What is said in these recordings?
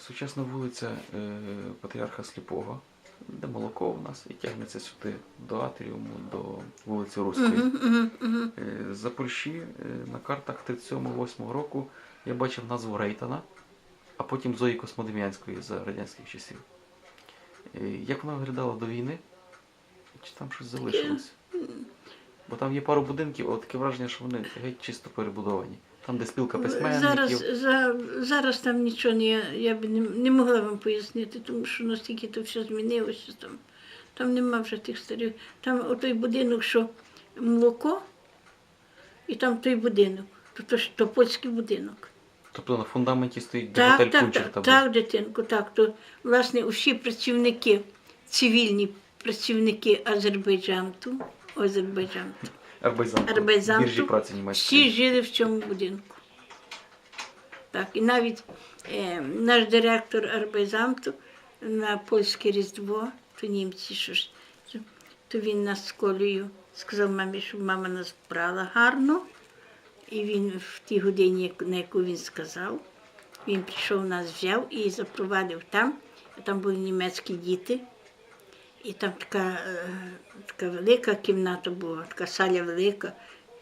Сучасна вулиця е, Патріарха Сліпого, де молоко у нас і тягнеться сюди до атріуму, до вулиці Руської. Е, За Польщі е, на картах 37-8 року я бачив назву Рейтана, а потім Зої Космодем'янської за радянських часів. Е, Як вона виглядала до війни? Чи там щось залишилось? Бо там є пару будинків, але таке враження, що вони геть чисто перебудовані. Там, де спілка письменників. Зараз, за, зараз там нічого не, я б не, не могла вам пояснити, тому що настільки то все змінилося там. Там нема вже тих старих. Там отой будинок, що молоко, і там той будинок. То, то, ж- то польський будинок. Тобто на фундаменті стоїть де готель Так, так, так, був. так, дитинку, так. То, власне, усі працівники, цивільні працівники Азербайджанту, Азербайджанту, Арбайзанту. Арбайзанту. Біржі праці всі жили в цьому будинку. Так, і навіть е, наш директор Арбайзамту на польське Різдво, то німці, що ж, то він нас з колею сказав мамі, щоб мама нас брала гарно. І він в тій годині, на яку він сказав, він прийшов нас взяв і запровадив там. Там були німецькі діти. І там така, е, така велика кімната була, така саля велика,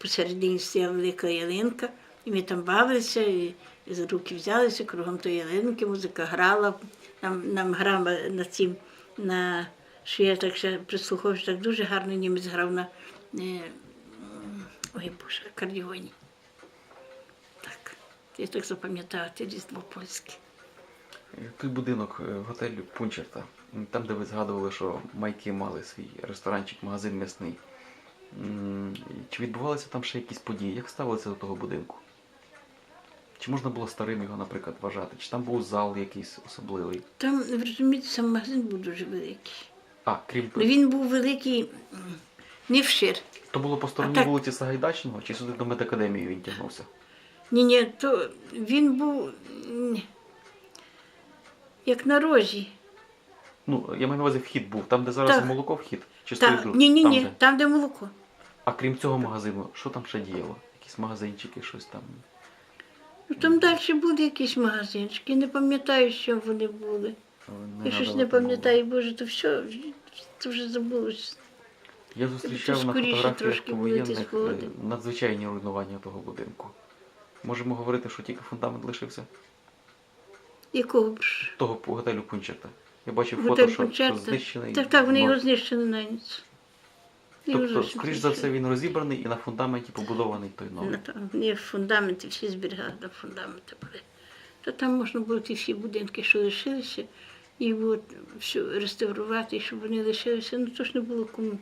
посередині стояла велика ялинка. І ми там бавилися, і, за руки взялися кругом тої ялинки, музика грала. Нам, нам грала на цім, на, що я так ще прислуховувався, так дуже гарно німець грав на е, ой Боже, акордіоні. Так, я так запам'ятала те різдво польське. Той будинок е, готелю Пунчерта, там, де ви згадували, що майки мали свій ресторанчик, магазин м'ясний. Чи відбувалися там ще якісь події? Як ставилися до того будинку? Чи можна було старим його, наприклад, вважати? Чи там був зал якийсь особливий? Там, ви розумієте, сам магазин був дуже великий. А, крім Ну, він був великий не вшир. то було по стороні так- вулиці Сагайдачного, чи сюди до медакадемії він тягнувся? Ні, ні, то він був як на рожі. Ну, я маю на увазі вхід був, там, де зараз Так. молоко вхід, чи стоїть друг- ні, ні, там, ні, де? там, де молоко. А крім цього магазину, що там ще діяло? Якісь магазинчики, щось там. Ну там далі були якісь магазинчики, не пам'ятаю, що вони були. Я щось не пам'ятаю, Боже, то все, це вже забулося. Я зустрічав на скоріше фотографіях трошки були повоєнних сходи. е, надзвичайні руйнування того будинку. Можемо говорити, що тільки фундамент лишився Якого ж? того готелю Пунчерта. Я бачив Готель фото, що, що знищений. Так, так, вони ну, його знищили на ніч. Тобто, скоріш за все, він розібраний і на фундаменті побудований той новий. Ну, Ні, фундаменти, всі зберігали на фундаменти були. То там можна було ті всі будинки, що лишилися, і от все реставрувати, щоб вони лишилися. Ну то ж не було кому.